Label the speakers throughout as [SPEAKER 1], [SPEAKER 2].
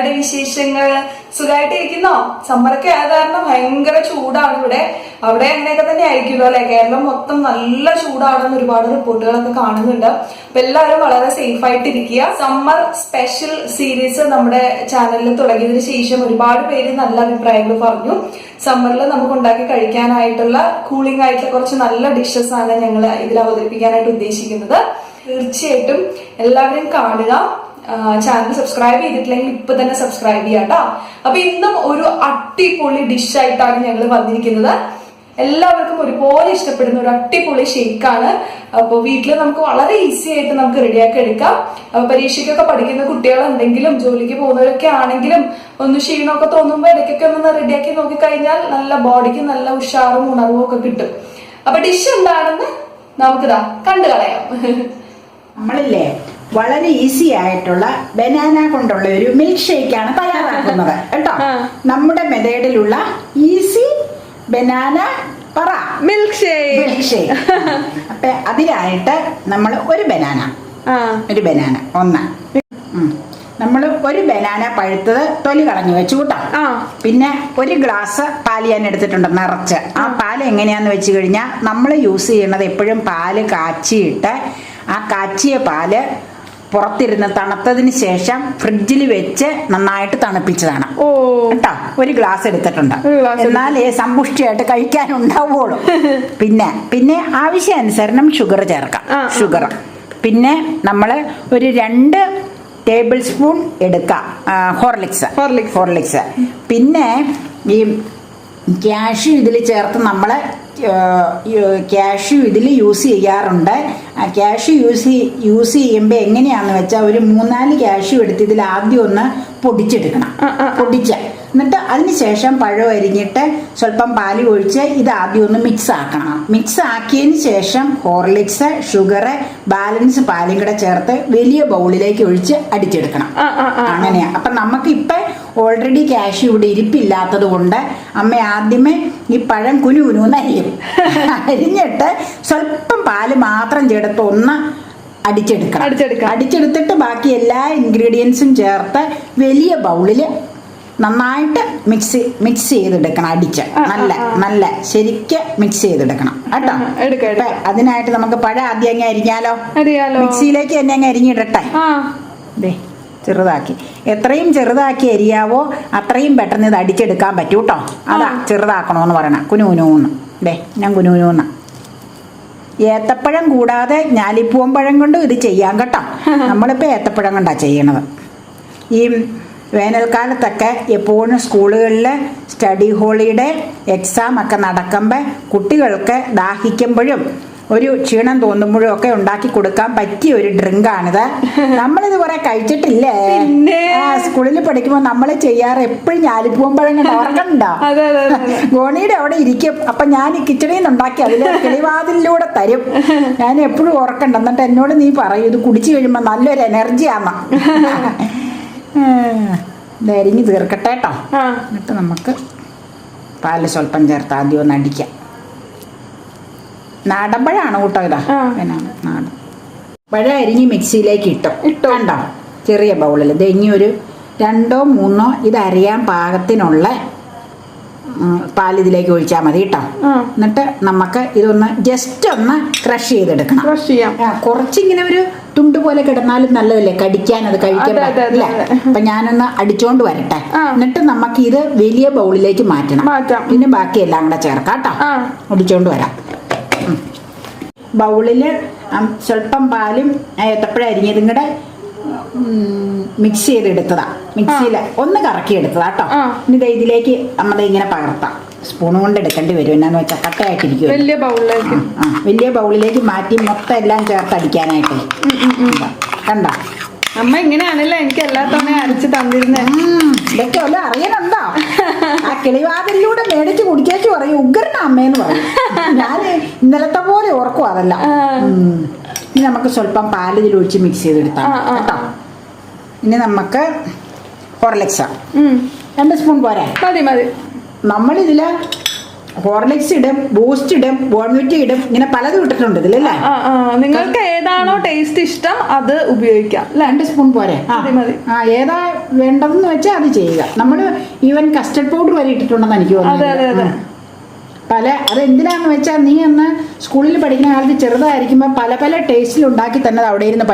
[SPEAKER 1] എല്ലാവരുടെ വിശേഷങ്ങൾ സുഖമായിട്ട് ഇരിക്കുന്നോ സമ്മറൊക്കെ ആയ കാരണം ഭയങ്കര ചൂടാണ് ഇവിടെ. അവിടെ അങ്ങനെയൊക്കെ തന്നെ ആയിരിക്കുമല്ലോ അല്ലെ? കേരളം മൊത്തം നല്ല ചൂടാണെന്ന് ഒരുപാട് റിപ്പോർട്ടുകളൊക്കെ കാണുന്നുണ്ട്. അപ്പൊ എല്ലാവരും വളരെ സേഫ് ആയിട്ട് ഇരിക്കുക സമ്മർ സ്പെഷ്യൽ സീരീസ് നമ്മുടെ ചാനലിൽ തുടങ്ങിയതിന് ശേഷം ഒരുപാട് പേര് നല്ല അഭിപ്രായങ്ങൾ പറഞ്ഞു. സമ്മറിൽ നമുക്ക് ഉണ്ടാക്കി കഴിക്കാനായിട്ടുള്ള കൂളിംഗ് ആയിട്ടുള്ള കുറച്ച് നല്ല ഡിഷസ് ആണ് ഞങ്ങൾ ഇതിൽ അവതരിപ്പിക്കാനായിട്ട് ഉദ്ദേശിക്കുന്നത്. തീർച്ചയായിട്ടും എല്ലാവരും കാണുക. ചാനൽ സബ്സ്ക്രൈബ് ചെയ്തിട്ടില്ലെങ്കിൽ ഇപ്പൊ തന്നെ സബ്സ്ക്രൈബ് ചെയ്യാട്ടോ അപ്പൊ ഇന്നും ഒരു അടിപൊളി ഡിഷായിട്ടാണ് ഞങ്ങൾ വന്നിരിക്കുന്നത്. എല്ലാവർക്കും ഒരുപോലെ ഇഷ്ടപ്പെടുന്ന ഒരു അടിപൊളി ഷേക്കാണ് അപ്പോൾ വീട്ടിൽ നമുക്ക് വളരെ ഈസി ആയിട്ട് നമുക്ക് റെഡിയാക്കി എടുക്കാം. പരീക്ഷയ്ക്കൊക്കെ പഠിക്കുന്ന കുട്ടികളുണ്ടെങ്കിലും ജോലിക്ക് പോകുന്നവരൊക്കെ ആണെങ്കിലും ഒന്ന് ക്ഷീണമൊക്കെ തോന്നുമ്പോൾ ഇടയ്ക്കൊക്കെ ഒന്ന് റെഡിയാക്കി നോക്കിക്കഴിഞ്ഞാൽ നല്ല ബോഡിക്ക് നല്ല ഉഷാറും ഉണർവും ഒക്കെ കിട്ടും. അപ്പൊ ഡിഷ് എന്താണെന്ന് നമുക്കിതാ കണ്ടു കളയാം.
[SPEAKER 2] നമ്മളില്ലേ വളരെ ഈസി ആയിട്ടുള്ള ബനാന കൊണ്ടുള്ള ഒരു മിൽക്ക് ഷേക്ക് ആണ് തയ്യാറാക്കുന്നത്. കേട്ടോ? നമ്മുടെ മെതേഡിലുള്ള ഈസി ബനാന പറ.
[SPEAKER 1] മിൽക്ക് ഷേക്ക്
[SPEAKER 2] മിൽക്ക് ഷേക്ക് അപ്പൊ അതിനായിട്ട് നമ്മൾ ഒരു ബനാന ഒരു ബനാന ഒന്ന്. നമ്മൾ ഒരു ബനാന പഴുത്തത് തൊലി കളഞ്ഞു വെച്ചു കൂട്ടാം. പിന്നെ ഒരു ഗ്ലാസ് പാൽ ഞാൻ എടുത്തിട്ടുണ്ട് നിറച്ച്. ആ പാൽ എങ്ങനെയാന്ന് വെച്ച് കഴിഞ്ഞാൽ നമ്മൾ യൂസ് ചെയ്യുന്നത് എപ്പോഴും പാൽ കാച്ചിയിട്ട് ആ കാച്ചിയ പാൽ പുറത്തിരുന്ന് തണുത്തതിന് ശേഷം ഫ്രിഡ്ജിൽ വെച്ച് നന്നായിട്ട് തണുപ്പിച്ചതാണ്.
[SPEAKER 1] ഓ.
[SPEAKER 2] കേട്ടോ? ഒരു ഗ്ലാസ് എടുത്തിട്ടുണ്ട്. എന്നാലേ സമ്പുഷ്ടിയായിട്ട് കഴിക്കാനുണ്ടാവുള്ളൂ. പിന്നെ പിന്നെ ആവശ്യാനുസരണം ഷുഗർ ചേർക്കാം. ഷുഗർ. പിന്നെ നമ്മൾ ഒരു രണ്ട് ടേബിൾ സ്പൂൺ എടുക്കാം. ഹോർലിക്സ്.
[SPEAKER 1] ഹോർലിക്സ്.
[SPEAKER 2] ഹോർലിക്സ്. പിന്നെ ഈ ക്യാഷ് ഇതിൽ ചേർത്ത് നമ്മൾ ക്യാഷ്യൂ ഇതിൽ യൂസ് ചെയ്യാറുണ്ട്. ആ ക്യാഷ്യൂ യൂസ് യൂസ് ചെയ്യുമ്പോൾ എങ്ങനെയാണെന്ന് വെച്ചാൽ ഒരു മൂന്നാൽ ക്യാഷ്യൂ എടുത്ത് ഇതിൽ ആദ്യം ഒന്ന് പൊടിച്ചെടുക്കണം. പൊടിച്ച. എന്നിട്ട് അതിന് ശേഷം പഴം അരിഞ്ഞിട്ട് സ്വല്പം പാൽ ഒഴിച്ച് ഇത് ആദ്യം ഒന്ന് മിക്സ് ആക്കണം. മിക്സ് ആക്കിയതിന് ശേഷം ഹോർലിക്സ് ഷുഗർ ബാലൻസ് പാലും കൂടെ ചേർത്ത് വലിയ ബൗളിലേക്ക് ഒഴിച്ച് അടിച്ചെടുക്കണം.
[SPEAKER 1] അങ്ങനെയാണ് അപ്പം ആ.
[SPEAKER 2] അങ്ങനെയാ. അപ്പൊ നമുക്ക് ഇപ്പം ഓൾറെഡി ക്യാഷ് ഇവിടെ ഇരിപ്പില്ലാത്തത് കൊണ്ട് അമ്മ ആദ്യമേ ഈ പഴം കുനു കുനുന്ന് അരിയും. അരിഞ്ഞിട്ട് സ്വല്പം പാൽ മാത്രം ചേർത്ത് ഒന്ന് അടിച്ചെടുക്കണം.
[SPEAKER 1] അടിച്ചെടുക്കാം.
[SPEAKER 2] അടിച്ചെടുത്തിട്ട് ബാക്കി എല്ലാ ഇൻഗ്രീഡിയൻസും ചേർത്ത് വലിയ ബൗളിൽ നന്നായിട്ട് മിക്സ് മിക്സ് ചെയ്തെടുക്കണം അടിച്ച്. നല്ല നല്ല. ശരിക്ക് മിക്സ് ചെയ്തെടുക്കണം. കേട്ടോ? അതിനായിട്ട് നമുക്ക് പഴം ആദ്യം അങ്ങ് അരിഞ്ഞാലോ? മിക്സിയിലേക്ക് തന്നെ അങ്ങ് അരിഞ്ഞിടട്ടെ. ദേ. ചെറുതാക്കി. എത്രയും ചെറുതാക്കി എരിയാവോ അത്രയും പെട്ടെന്ന് ഇത് അടിച്ചെടുക്കാൻ പറ്റൂ കേട്ടോ അതാ ചെറുതാക്കണമെന്ന് പറയണ. കുനൂനൂന്ന്. ദേ ഞാൻ കുനൂനൂന്ന. ഏത്തപ്പഴം കൂടാതെ ഞാലിപ്പൂവൻ പഴം കൊണ്ടും ഇത് ചെയ്യാൻ കേട്ടോ. നമ്മളിപ്പോൾ ഏത്തപ്പഴം കൊണ്ടാണ് ചെയ്യണത്. ഈ വേനൽക്കാലത്തൊക്കെ എപ്പോഴും സ്കൂളുകളിൽ സ്റ്റഡി ഹോളിഡേ എക്സാം ഒക്കെ നടക്കുമ്പോൾ കുട്ടികൾക്ക് ദാഹിക്കുമ്പോഴും ഒരു ക്ഷീണം തോന്നുമ്പോഴും ഒക്കെ ഉണ്ടാക്കി കൊടുക്കാൻ പറ്റിയ ഒരു ഡ്രിങ്കാണിത് നമ്മളിത് കുറെ കഴിച്ചിട്ടില്ലേ?
[SPEAKER 1] പിന്നെ?
[SPEAKER 2] സ്കൂളിൽ പഠിക്കുമ്പോൾ നമ്മൾ ചെയ്യാറ് എപ്പോഴും ഞാലിപ്പൂവൻ പഴം കൊണ്ട് ഓർക്കണ്ടോ ഗോണിയുടെ അവിടെ ഇരിക്കും. അപ്പൊ ഞാൻ ഈ കിച്ചണിൽ നിന്ന് ഉണ്ടാക്കി അതിൽ കിളിവാതിലൂടെ തരും. ഞാൻ എപ്പോഴും ഓർക്കണ്ട എന്നിട്ട് എന്നോട് നീ പറയൂ ഇത് കുടിച്ചു കഴിയുമ്പോൾ നല്ലൊരു എനർജിയാന്ന് ഇത് അരിഞ്ഞ് തീർക്കട്ടെ കേട്ടോ.
[SPEAKER 1] ആ.
[SPEAKER 2] എന്നിട്ട് നമുക്ക് പാൽ സ്വല്പം ചേർത്ത് ആദ്യം ഒന്ന് അടിക്കാം. നാടൻ പഴമാണ് കൂട്ടോ ഇതാ. പിന്നെ നാടൻ. പഴം അരിഞ്ഞ് മിക്സിയിലേക്ക് ഇട്ടോ.
[SPEAKER 1] ഇട്ടോ.
[SPEAKER 2] കണ്ടോ? ചെറിയ ബൗളിൽ ഇത് ഇനി ഒരു രണ്ടോ മൂന്നോ ഇത് അരിയാൻ പാകത്തിനുള്ള പാൽ ഇതിലേക്ക് ഒഴിച്ചാൽ മതി കേട്ടോ. എന്നിട്ട് നമുക്ക് ഇതൊന്ന് ജസ്റ്റ് ഒന്ന് ക്രഷ് ചെയ്തെടുക്കണം.
[SPEAKER 1] ക്രഷ് ചെയ്യാം.
[SPEAKER 2] കുറച്ചിങ്ങനെ ഒരു തുണ്ട് പോലെ കിടന്നാലും നല്ലതല്ലേ? കടിക്കാൻ അത് കഴിക്കാൻ പറ്റില്ല. അപ്പൊ ഞാനൊന്ന് അടിച്ചോണ്ട് വരട്ടെ. എന്നിട്ട് നമുക്ക് ഇത് വലിയ ബൗളിലേക്ക് മാറ്റണം.
[SPEAKER 1] മാറ്റാം.
[SPEAKER 2] പിന്നെ ബാക്കി എല്ലാം കൂടെ ചേർക്കാം കേട്ടോ. അടിച്ചോണ്ട് വരാം. ബൗളിൽ ഉം, സ്വല്പം പാലും ഏത്തപ്പഴം അരിഞ്ഞതും കൂടെ മിക്സ് ചെയ്തെടുത്തതാ. മിക്സിയിൽ ഒന്ന് കറക്കി എടുത്തതാ കേട്ടോ ഇനി ഇതിലേക്ക് നമ്മൾ ഇങ്ങനെ പകർത്താം. സ്പൂൺ കൊണ്ട് എടുക്കേണ്ടി വരും. എന്നാന്ന് വെച്ചാൽ കട്ടയായിട്ടിരിക്കും
[SPEAKER 1] വലിയ ബൗളിലേക്ക്.
[SPEAKER 2] ആ വലിയ ബൗളിലേക്ക് മാറ്റി മൊത്തം എല്ലാം ചേർത്ത് അടിക്കാനായിട്ട്. കണ്ടോ?
[SPEAKER 1] അമ്മ ഇങ്ങനെയാണല്ലോ എനിക്ക് എല്ലാ തവണയും അരച്ച് തന്നിരുന്നേ.
[SPEAKER 2] ഇതൊക്കെ ഒന്നും അറിയണുണ്ടോ ആ കിളിവാതിലൂടെ മേടിച്ച് കുടിച്ചേച്ച് പറയും ഉഗ്രന അമ്മയെന്ന് പറയും. ഞാൻ ഇന്നലത്തെ പോലെ ഓർക്കും അതെല്ലാം. ഇനി നമുക്ക് സ്വല്പം പാൽ ഇതിലൊഴിച്ച് മിക്സ് ചെയ്തെടുത്താം
[SPEAKER 1] ആ, ആ,
[SPEAKER 2] കേട്ടോ. ഇനി നമുക്ക് ഹോർലിക്സ്. രണ്ട് സ്പൂൺ പോരാ?
[SPEAKER 1] മതി മതി.
[SPEAKER 2] നമ്മളിതിൽ ഹോർലിക്സ് ഇടും ബൂസ്റ്റ് ഇടും ബോൺവിറ്റി ഇടും ഇങ്ങനെ പലതും ഇട്ടിട്ടുണ്ട് ഇതിലല്ലേ
[SPEAKER 1] നിങ്ങൾക്ക് ഏതാണോ ടേസ്റ്റ് ഇഷ്ടം അത് ഉപയോഗിക്കാം.
[SPEAKER 2] രണ്ട് സ്പൂൺ പോരെ? ആ. ഏതാ വേണ്ടതെന്ന് വെച്ചാൽ അത് ചെയ്യുക. നമ്മൾ ഈവൻ കസ്റ്റർഡ് പൗഡർ വരെ ഇട്ടിട്ടുണ്ടെന്ന് എനിക്ക് തോന്നുന്നു പല അത് എന്തിനാന്ന് വെച്ചാൽ നീ അന്ന് സ്കൂളിൽ പഠിക്കുന്ന കാലത്ത് ചെറുതായിരിക്കുമ്പോൾ പല പല ടേസ്റ്റിൽ ഉണ്ടാക്കി തന്നെ അവിടെ ഇരുന്ന്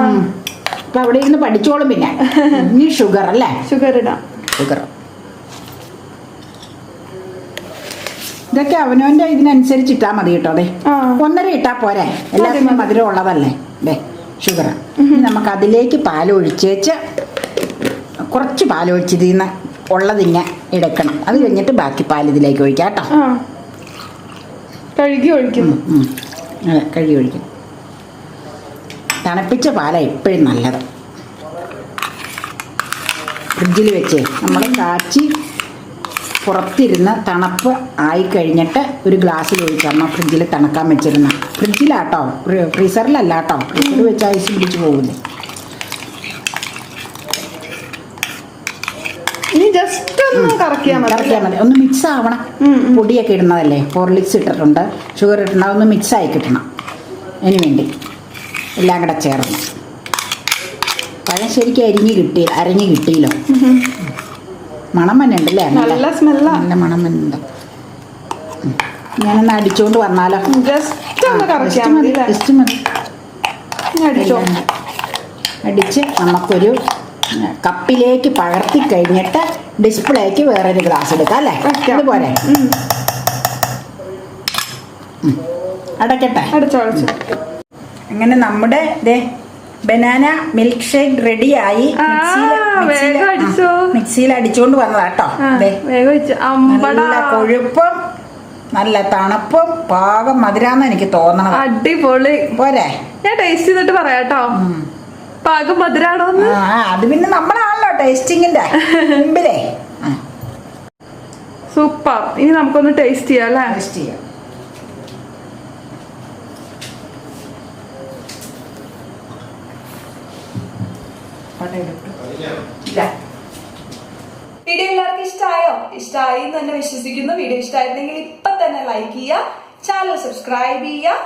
[SPEAKER 2] ഉം. അപ്പൊ അവിടെ ഇരുന്ന് പഠിച്ചോളും പിന്നെ. ഇനി ഷുഗർ അല്ലേ?
[SPEAKER 1] ഷുഗർ ഇടാം.
[SPEAKER 2] ഷുഗർ. ഇതൊക്കെ അവനവന്റെ ഇതിനനുസരിച്ച് ഇട്ടാ മതി കേട്ടോ അതെ. ഒന്നര ഇട്ടാ പോരെ. എല്ലാത്തിനും മധുരം ഉള്ളതല്ലേ? അതെ ഷുഗർ നമുക്ക് അതിലേക്ക് പാൽ ഒഴിച്ചേച്ച് കുറച്ച് പാൽ ഒഴിച്ചതിൽ നിന്ന് ഉള്ളതിങ്ങനെ എടുക്കണം. അത് കഴിഞ്ഞിട്ട് ബാക്കി പാൽ ഇതിലേക്ക് ഒഴിക്കാം കേട്ടോ.
[SPEAKER 1] കഴുകി ഒഴിക്കുന്നു.
[SPEAKER 2] അതെ കഴുകി തണുപ്പിച്ച പാലാണ് എപ്പോഴും നല്ലത്. ഫ്രിഡ്ജിൽ വെച്ചേ. നമ്മൾ കാച്ചി പുറത്തിരുന്ന് തണുപ്പ് ആയി കഴിഞ്ഞിട്ട് ഒരു ഗ്ലാസ്സിൽ ഒഴിക്കണം ഫ്രിഡ്ജിൽ തണുക്കാൻ വെച്ചിരുന്ന. ഫ്രിഡ്ജിലാട്ടോ. ഫ്രീസറിലല്ലാട്ടോ. ഫ്രീസറിലല്ല കേട്ടോ ഫ്രീസറിൽ വെച്ച് ഐസ് പിടിച്ച് പോകില്ലേ
[SPEAKER 1] ഇനി ജസ്റ്റ് ഒന്ന് കറക്കിയാൽ മതി.
[SPEAKER 2] കറക്കിയാൽ മതി. ഒന്ന് മിക്സ് ആവണം. പൊടിയൊക്കെ ഇടുന്നതല്ലേ? ഹോർലിക്സ് ഇട്ടിട്ടുണ്ട്. ഷുഗർ ഇട്ടിട്ടുണ്ട്. അതൊന്ന് മിക്സ് ആയി കിട്ടണം. അതിന് വേണ്ടി. എല്ലാം കൂടെ ചേർന്ന്. പഴം ശരിക്കും അരിഞ്ഞ് കിട്ടി അരഞ്ഞ് കിട്ടിയല്ലോ. മണം തന്നെ ഉണ്ടല്ലേ
[SPEAKER 1] നല്ല സ്മെല്ല
[SPEAKER 2] നല്ല മണം തന്നെ ഞാനൊന്ന് അടിച്ചോണ്ട് വന്നാലോ?
[SPEAKER 1] ജസ്റ്റ് ഒന്ന് കറക്കിയാൽ മതി അടിച്ചോ.
[SPEAKER 2] അടിച്ച് നമുക്കൊരു കപ്പിലേക്ക് പകർത്തി കഴിഞ്ഞിട്ട് ഡിസ്പ്ലേക്ക് വേറൊരു ഗ്ലാസ് എടുക്കാം അല്ലേ?
[SPEAKER 1] അതുപോലെ.
[SPEAKER 2] അടക്കട്ടെ
[SPEAKER 1] അടിച്ചോ അടിച്ചോ.
[SPEAKER 2] അങ്ങനെ നമ്മുടെ ദേ ബനാന മിൽക്ക് ഷേക്ക് റെഡിയായി. മിക്സിയിൽ അടിച്ചുകൊണ്ട് വന്നതാ കേട്ടോ ദേ.
[SPEAKER 1] വേഗം വെച്ച്. അമ്പടാ.
[SPEAKER 2] നല്ല കൊഴുപ്പും നല്ല തണുപ്പും പാകം മധുരാന്ന് എനിക്ക് തോന്നണം
[SPEAKER 1] അടിപൊളി.
[SPEAKER 2] പോരെ.
[SPEAKER 1] ഞാൻ ടേസ്റ്റ് ചെയ്തിട്ട് പറയാട്ടോ. പാകം
[SPEAKER 2] മധുരാണോ അത് പിന്നെ നമ്മളാണല്ലോ ടേസ്റ്റിങ്ങിന്റെ മുമ്പിലേ.
[SPEAKER 1] സൂപ്പർ. ഇനി നമുക്കൊന്ന് ടേസ്റ്റ് ചെയ്യാം അല്ലേ?
[SPEAKER 2] ടേസ്റ്റ് ചെയ്യാം.
[SPEAKER 1] വീഡിയോ എല്ലാവർക്കും ഇഷ്ടമായോ ഇഷ്ടമായി എന്ന് തന്നെ വിശ്വസിക്കുന്നു. വീഡിയോ ഇഷ്ടമായിരുന്നെങ്കിൽ ഇപ്പൊ തന്നെ ലൈക്ക് ചെയ്യുക ചാനൽ സബ്സ്ക്രൈബ് ചെയ്യുക.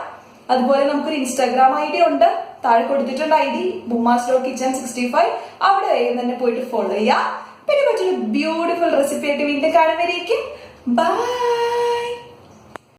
[SPEAKER 1] അതുപോലെ നമുക്കൊരു ഇൻസ്റ്റാഗ്രാം ഐ ഡി ഉണ്ട്. താഴെ കൊടുത്തിട്ടുണ്ട് ഐ ഡി ബുമാസ്റ്റോ കിച്ചൺ സിക്സ്റ്റി ഫൈവ് അവിടെ വേഗം തന്നെ പോയിട്ട് ഫോളോ ചെയ്യുക. പിന്നെ മറ്റൊരു ബ്യൂട്ടിഫുൾ റെസിപ്പി ആയിട്ട് വീണ്ടും കാണുമ്പോഴേക്കും ബൈ